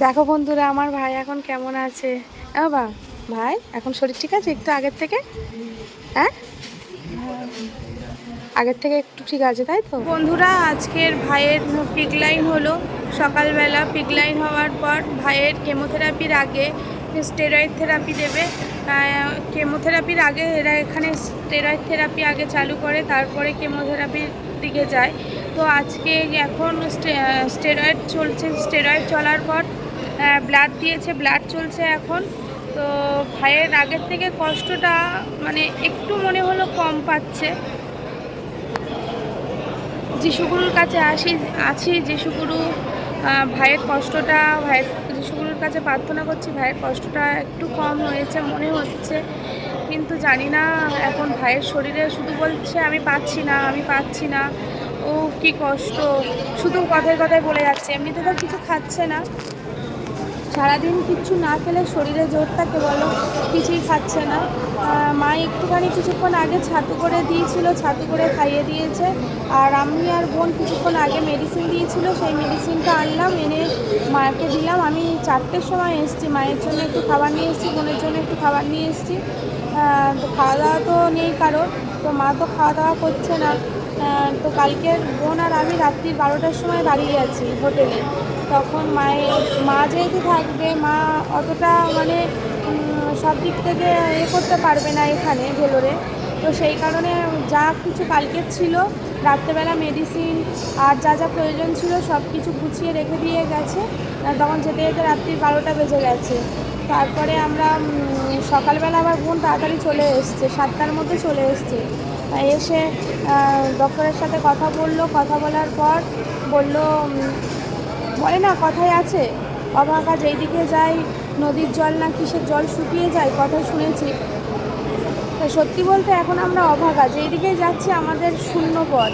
দেখো বন্ধুরা আমার ভাই এখন কেমন আছে? বাবা ভাই এখন শরীর ঠিক আছে একটু আগের থেকে? হ্যাঁ? আগের থেকে একটু ঠিক আছে তাই তো? বন্ধুরা আজকের ভাইয়ের পিক লাইন হলো সকালবেলা পিক লাইন হওয়ার পর ভাইয়ের কেমোথেরাপির আগে স্টেরয়েড থেরাপি দেবে। কেমোথেরাপির আগে এরা এখানে স্টেরয়েড থেরাপি আগে চালু করে, তারপরে কেমোথেরাপির দিকে যায়। তো আজকে এখন স্টেরয়েড চলছে, স্টেরয়েড চলার পর ব্লাড দিয়েছে, ব্লাড চলছে এখন। তো ভাইয়ের আগের থেকে কষ্টটা মানে একটু মনে হলো কম পাচ্ছে। যিশুগুরুর কাছে আসি, আছি, যিশুগুরু ভাইয়ের কষ্টটা, ভাইয়ের কাছে প্রার্থনা করছি, ভাইয়ের কষ্টটা একটু কম হয়েছে মনে হচ্ছে, কিন্তু জানি না এখন ভাইয়ের শরীরে শুধু বলছে, আমি পাচ্ছি না, আমি পাচ্ছি না। ও কি কষ্ট, শুধু কথায় কথায় বলে যাচ্ছে, এমনিতে তো কিছু খাচ্ছে না। সারাদিন কিচ্ছু না খেলে শরীরে জোর থাকে বলো কিছুই খাচ্ছে না। মা একটুখানি কিছুক্ষণ আগে ছাতু করে দিয়েছিল, ছাতু করে খাইয়ে দিয়েছে। আর আমি আর বোন কিছুক্ষণ আগে মেডিসিন দিয়েছিল, সেই মেডিসিনটা আনলাম, এনে মাকে দিলাম। আমি চারটের সময় এসেছি, মায়ের জন্য একটু খাবার নিয়ে এসেছি, বোনের জন্য একটু খাবার নিয়ে এসেছি। তো খাওয়া দাওয়া তো নেই কারোর, তো মা তো খাওয়া দাওয়া করছে না। তো কালকের বোন আর আমি রাত্রি বারোটার সময় বাড়ি গেছি হোটেলে। তখন মায়ের, মা যেহেতু থাকবে, মা অতটা মানে সব দিক থেকে এ করতে পারবে না এখানে ভেলোরে। তো সেই কারণে যা কিছু কালকের ছিল, রাত্রেবেলা মেডিসিন আর যা যা প্রয়োজন ছিল সব কিছু গুছিয়ে রেখে দিয়ে গেছে। তখন যেতে যেতে রাত্রি বারোটা বেজে গেছে। তারপরে আমরা সকালবেলা আবার বোন তাড়াতাড়ি চলে এসছে, সাতটার মধ্যে চলে এসছে। এসে ডক্টরের সাথে কথা বলল। কথা বলার পর বলল বলে না কথায় আছে। অভাগা যেই দিকে যায়, নদীর জল না কিসের জল শুকিয়ে যায়, কথা শুনেছি। তা সত্যি বলতে এখন আমরা অভাগা যেই দিকে যাচ্ছি আমাদের শূন্য পথ।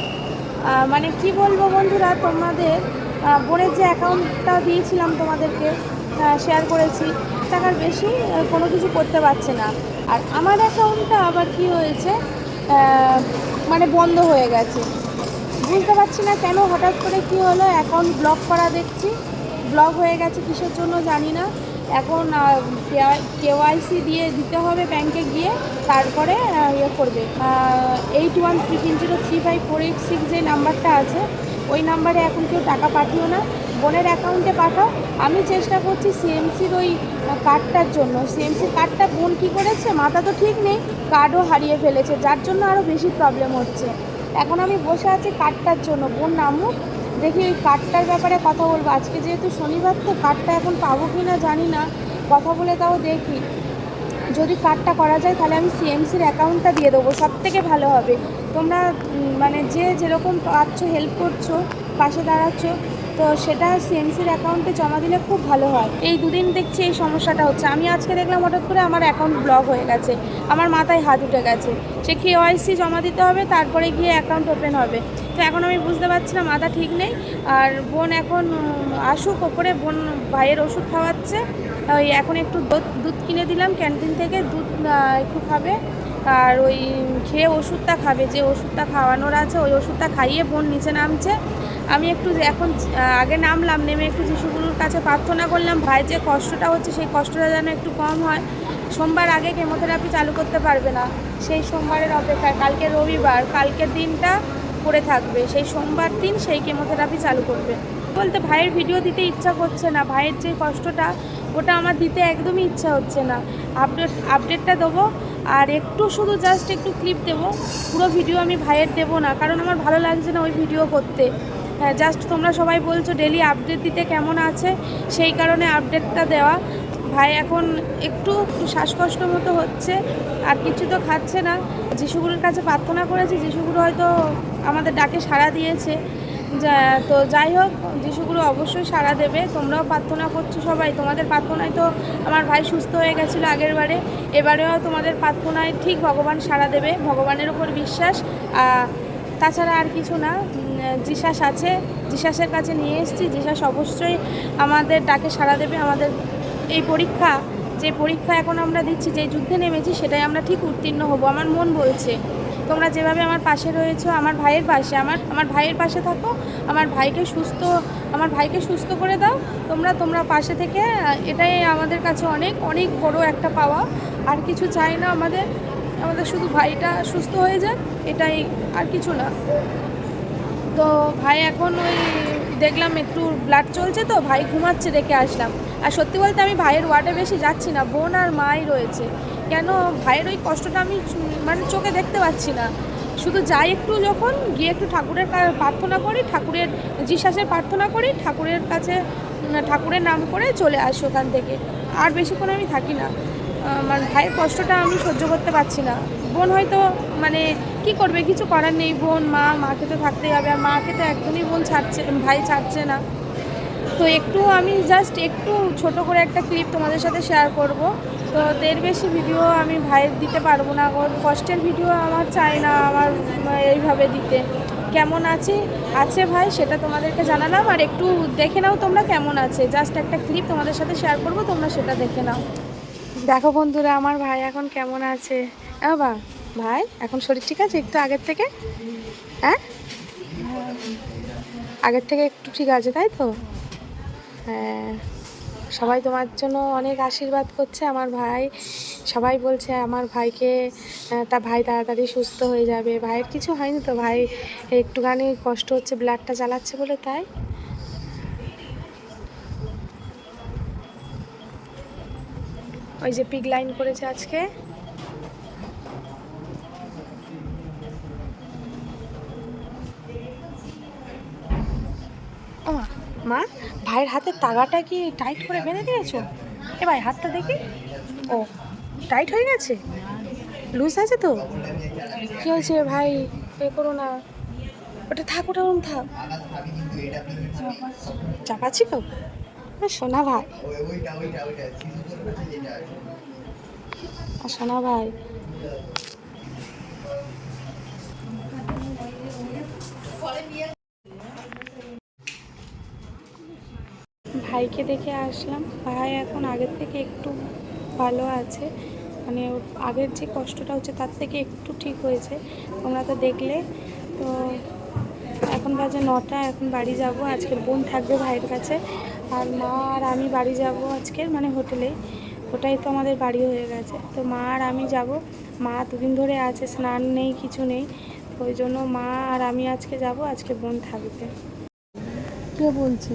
মানে কি বলব বন্ধুরা, তোমাদের বোনের যে অ্যাকাউন্টটা দিয়েছিলাম তোমাদেরকে শেয়ার করেছি টাকার বেশি কোনো কিছু করতে পারছে না। আর আমার অ্যাকাউন্টটা আবার কি হয়েছে? মানে বন্ধ হয়ে গেছে। বুঝতে পারছি না কেন হঠাৎ করে কি হলো অ্যাকাউন্ট ব্লক করা দেখছি। ব্লক হয়ে গেছে, কিসের জন্য জানি না। এখন কেওয়াইসি দিয়ে দিতে হবে ব্যাংকে গিয়ে, তারপরে ইয়ে করবে। এইট ওয়ান থ্রি তিন zero three five four eight six যে নাম্বারটা আছে, ওই নাম্বারে এখন কেউ টাকা পাঠিও না। বোনের অ্যাকাউন্টে পাঠাও। আমি চেষ্টা করছি সিএমসির ওই কার্ডটার জন্য। সিএমসি কার্ডটা বোন কী করেছে? মাথা তো ঠিক নেই। কার্ডও হারিয়ে ফেলেছে, যার জন্য আরও বেশি প্রবলেম হচ্ছে। এখন আমি বসে আছি কাঠটার জন্য। বোন নামুক, দেখি এই কাঠটার ব্যাপারে কথা বলব। আজকে যেহেতু শনিবার, তো কাঠটা এখন পাবো কি না জানি না। কথা বলে তাও দেখি। যদি কার্ডটা করা যায়, তাহলে আমি সিএমসির অ্যাকাউন্টটা দিয়ে দেবো। সব থেকে ভালো হবে। তোমরা মানে যে যেরকম পাচ্ছ হেল্প করছ, পাশে দাঁড়াচ্ছ তো সেটা সিএমসির অ্যাকাউন্টে জমা দিলে খুব ভালো হয়। এই দুদিন দেখছি এই সমস্যাটা হচ্ছে। আমি আজকে দেখলাম হঠাৎ করে আমার অ্যাকাউন্ট ব্লক হয়ে গেছে। আমার মাথায় হাত উঠে গেছে। সে কেওয়াইসি জমা দিতে হবে, তারপরে গিয়ে অ্যাকাউন্ট ওপেন হবে। তো এখন আমি বুঝতে পারছি না, মাথা ঠিক নেই। আর বোন এখন আসুক ওপরে, বোন ভাইয়ের ওষুধ খাওয়াচ্ছে। ওই এখন একটু দুধ দুধ কিনে দিলাম ক্যান্টিন থেকে। দুধ একটু খাবে। আর ওই খেয়ে ওষুধটা খাবে, যে ওষুধটা খাওয়ানোর আছে ওই ওষুধটা খাইয়ে বোন নিচে নামছে। আমি একটু এখন আগে নামলাম, নেমে একটু যিশুগুরুর কাছে প্রার্থনা করলাম, ভাই যে কষ্টটা হচ্ছে সেই কষ্টটা যেন একটু কম হয়। সোমবার আগে কেমোথেরাপি চালু করতে পারবে না, সেই সোমবারের অপেক্ষায়, কালকে রবিবার, কালকের দিনটা পড়ে থাকবে, সেই সোমবার দিন সেই কেমোথেরাপি চালু করবে। বলতে ভাইয়ের ভিডিও দিতে ইচ্ছা করছে না, ভাইয়ের যে কষ্টটা, ওটা আমার দিতে একদমই ইচ্ছা হচ্ছে না। আপডেট, আপডেটটা দেবো আর একটু শুধু জাস্ট একটু ক্লিপ দেবো। পুরো ভিডিও আমি ভাইয়ের দেবো না, কারণ আমার ভালো লাগছে না ওই ভিডিও করতে। হ্যাঁ জাস্ট তোমরা সবাই বলছো ডেলি আপডেট দিতে কেমন আছে, সেই কারণে আপডেটটা দেওয়া। ভাই এখন একটু শ্বাসকষ্ট মতো হচ্ছে, আর কিছু তো খাচ্ছে না। যিশুগুরুর কাছে প্রার্থনা করেছি, যিশুগুরু হয়তো আমাদের ডাকে সাড়া দিয়েছে। যা- তো যাই হোক যিশুগুরু অবশ্যই সাড়া দেবে। তোমরাও প্রার্থনা করছ সবাই। তোমাদের প্রার্থনায় তো আমার ভাই সুস্থ হয়ে গেছিল আগের বারে। এবারেও তোমাদের প্রার্থনায় ঠিক ভগবান সাড়া দেবে, ভগবানের উপর বিশ্বাস। তাছাড়া আর কিছু না। জিসাস আছে। জিসাসের কাছে নিয়ে এসেছি। জিসাস অবশ্যই আমাদের ডাকে সাড়া দেবে। আমাদের এই পরীক্ষা, যে পরীক্ষা এখন আমরা দিচ্ছি, যে যুদ্ধে নেমেছি, সেটাই আমরা ঠিক উত্তীর্ণ হব, আমার মন বলছে। তোমরা যেভাবে আমার পাশে রয়েছো, আমার ভাইয়ের পাশে, আমার আমার ভাইয়ের পাশে থাকো আমার ভাইকে সুস্থ, আমার ভাইকে সুস্থ করে দাও। তোমরা তোমরা পাশে থেকে এটাই আমাদের কাছে অনেক অনেক বড় একটা পাওয়া। আর কিছু চাই না আমাদের আমাদের শুধু ভাইটা সুস্থ হয়ে যায় এটাই আর কিছু না। তো ভাই এখন ওই, দেখলাম একটু ব্লাড চলছে তো, ভাই ঘুমাচ্ছে রেখে আসলাম। আর সত্যি বলতে আমি ভাইয়ের ওয়ার্ডে বেশি যাচ্ছি না, বোন আর মাই রয়েছে। কেন, ভাইয়ের ওই কষ্টটা আমি মানে চোখে দেখতে পাচ্ছি না। শুধু যাই একটু যখন, গিয়ে একটু ঠাকুরের প্রার্থনা করি, ঠাকুরের যিশাসের প্রার্থনা করি, ঠাকুরের কাছে ঠাকুরের নাম করে চলে আসি ওখান থেকে। আর বেশিক্ষণ আমি থাকি না। আমার ভাইয়ের কষ্টটা আমি সহ্য করতে পারছি না। বোন হয়তো মানে কি করবে? কিছু করার নেই। বোন, মা, মাকে তো থাকতেই হবে। আর মাকে তো একদমই বোন ছাড়ছে, ভাই ছাড়ছে না। তো একটু আমি জাস্ট একটু ছোট করে একটা ক্লিপ তোমাদের সাথে শেয়ার করব। তো এর বেশি ভিডিও আমি ভাইয়ের দিতে পারব না ওর কষ্টের ভিডিও আমার চাই না আমার এইভাবে দিতে। কেমন আছে? আছে ভাই, সেটা তোমাদেরকে জানালাম। আর একটু দেখে নাও তোমরা কেমন আছে। জাস্ট একটা ক্লিপ তোমাদের সাথে শেয়ার করব, তোমরা সেটা দেখে নাও। দেখো বন্ধুরা, আমার ভাই এখন কেমন আছে? বা, ভাই, এখন শরীর ঠিক আছে একটু আগের থেকে? হ্যাঁ? আগের থেকে একটু ঠিক আছে, তাই তো? সবাই তোমার জন্য অনেক আশীর্বাদ করছে আমার ভাই। সবাই বলছে আমার ভাইকে তা ভাই তাড়াতাড়ি সুস্থ হয়ে যাবে। ভাইয়ের কিছু হয়নি তো ভাই। একটুখানি কষ্ট হচ্ছে, ব্লাডটা চালাচ্ছে বলে তাই। ওই যে পিগ লাইন করেছে আজকে। মা, ভাইয়ের হাতের তাগাটা কি টাইট করে বেঁধে দিয়েছ? এ ভাই হাতটা দেখি। ও টাইট হয়ে গেছে? লুজ আছে তো? কী হয়েছে ভাই? এ করো না। ওটা থাক ওটা ওরম থাক। চাপাচ্ছি তো? সোনা ভাই। আর সোনা ভাই। ভাইকে দেখে আসলাম। ভাই এখন আগের থেকে একটু ভালো আছে। মানে আগের যে কষ্টটা হচ্ছে তার থেকে একটু ঠিক হয়েছে। তোমরা তো দেখলে। তো এখন বাজে নটা, এখন বাড়ি যাব। আজকে বোন থাকবে ভাইয়ের কাছে। আর মা আর আমি বাড়ি যাব আজকে মানে হোটেলে। ওটাই তো আমাদের বাড়ি হয়ে গেছে। তো মা আর আমি যাব। মা দুদিন ধরে আছে, স্নান নেই, কিছু নেই। ওই জন্য মা আর আমি আজকে যাব, আজকে বোন থাকবে। কে বলছে?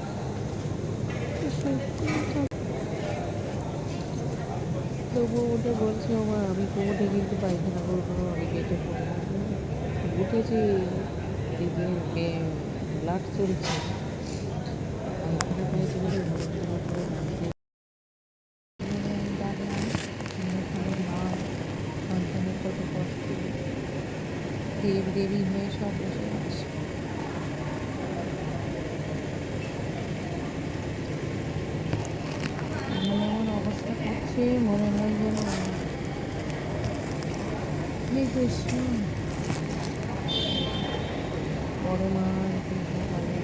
তবুও ওটা বলছে আমার আমি কোমরে কিন্তু পায়খানা করব আমি পেটে উঠেছি ব্লাড চলছে। দেব দেবী হয়ে সব বসে করছে মনে হয় যেন হে কৃষ্ণ। সকালে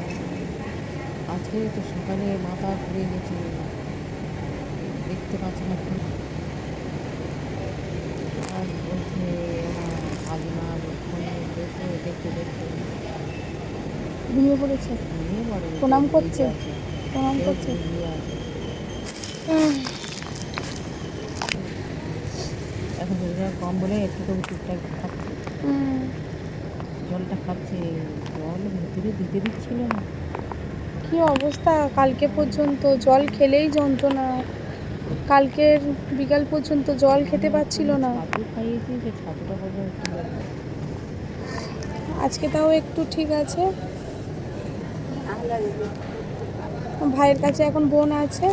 আজকে তো সকালে মাথা ঘুরে গেছে দেখতে পাচ্ছি না আর বলছে কাকিমা ফোনে দেখে দেখে দেখে ঘুমিয়ে পড়েছে। ঘুমিয়ে পড়ে প্রণাম করছে? প্রণাম করছে। ঘুমিয়ে আছে এখন রোজগার কম বলে একটু তবু টুকটাক খাচ্ছে। হুম। জলটা খাচ্ছে জল ভিতরে দিতে দিচ্ছিল না। কি অবস্থা? কালকে পর্যন্ত জল খেলেই যন্ত্রণা। কালকের বিকাল পর্যন্ত জল খেতে পাচ্ছিল না। আজকে তাও একটু ঠিক আছে। ভাইয়ের কাছে এখন বোন আছে।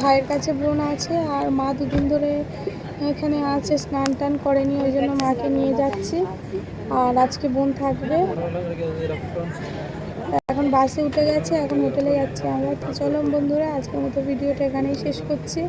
ভাইয়ের কাছে বোন আছে আর মা দুদিন ধরে এখানে আছে, স্নান টান করেনি, ওই জন্য মাকে নিয়ে যাচ্ছি। আর আজকে বোন থাকবে। এখন বাসে উঠে গেছে, এখন হোটেলে যাচ্ছি আমরা। তো চলো বন্ধুরা, আজকের মতো ভিডিওটা এখানেই শেষ করছি।